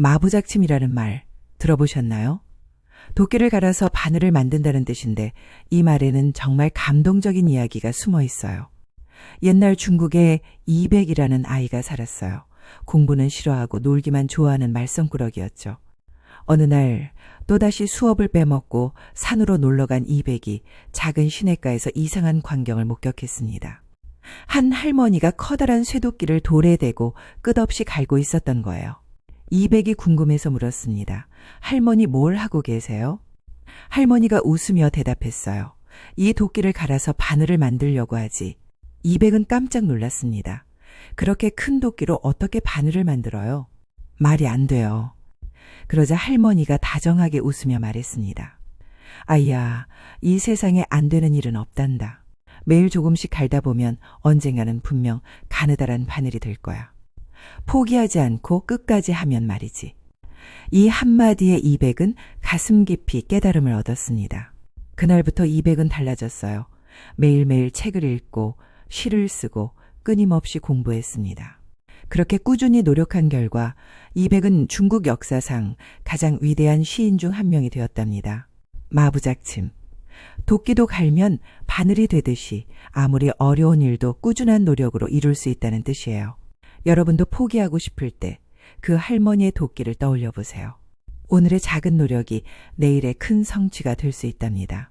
마부작침이라는 말 들어보셨나요? 도끼를 갈아서 바늘을 만든다는 뜻인데 이 말에는 정말 감동적인 이야기가 숨어 있어요. 옛날 중국에 이백이라는 아이가 살았어요. 공부는 싫어하고 놀기만 좋아하는 말썽꾸러기였죠. 어느 날 또다시 수업을 빼먹고 산으로 놀러간 이백이 작은 시냇가에서 이상한 광경을 목격했습니다. 한 할머니가 커다란 쇠도끼를 돌에 대고 끝없이 갈고 있었던 거예요. 이백이 궁금해서 물었습니다. 할머니 뭘 하고 계세요? 할머니가 웃으며 대답했어요. 이 도끼를 갈아서 바늘을 만들려고 하지. 이백은 깜짝 놀랐습니다. 그렇게 큰 도끼로 어떻게 바늘을 만들어요? 말이 안 돼요. 그러자 할머니가 다정하게 웃으며 말했습니다. 아이야, 이 세상에 안 되는 일은 없단다. 매일 조금씩 갈다 보면 언젠가는 분명 가느다란 바늘이 될 거야. 포기하지 않고 끝까지 하면 말이지. 이 한마디에 이백은 가슴 깊이 깨달음을 얻었습니다. 그날부터 이백은 달라졌어요. 매일매일 책을 읽고 시를 쓰고 끊임없이 공부했습니다. 그렇게 꾸준히 노력한 결과 이백은 중국 역사상 가장 위대한 시인 중 한 명이 되었답니다. 마부작침. 도끼도 갈면 바늘이 되듯이 아무리 어려운 일도 꾸준한 노력으로 이룰 수 있다는 뜻이에요. 여러분도 포기하고 싶을 때 그 할머니의 도끼를 떠올려 보세요. 오늘의 작은 노력이 내일의 큰 성취가 될 수 있답니다.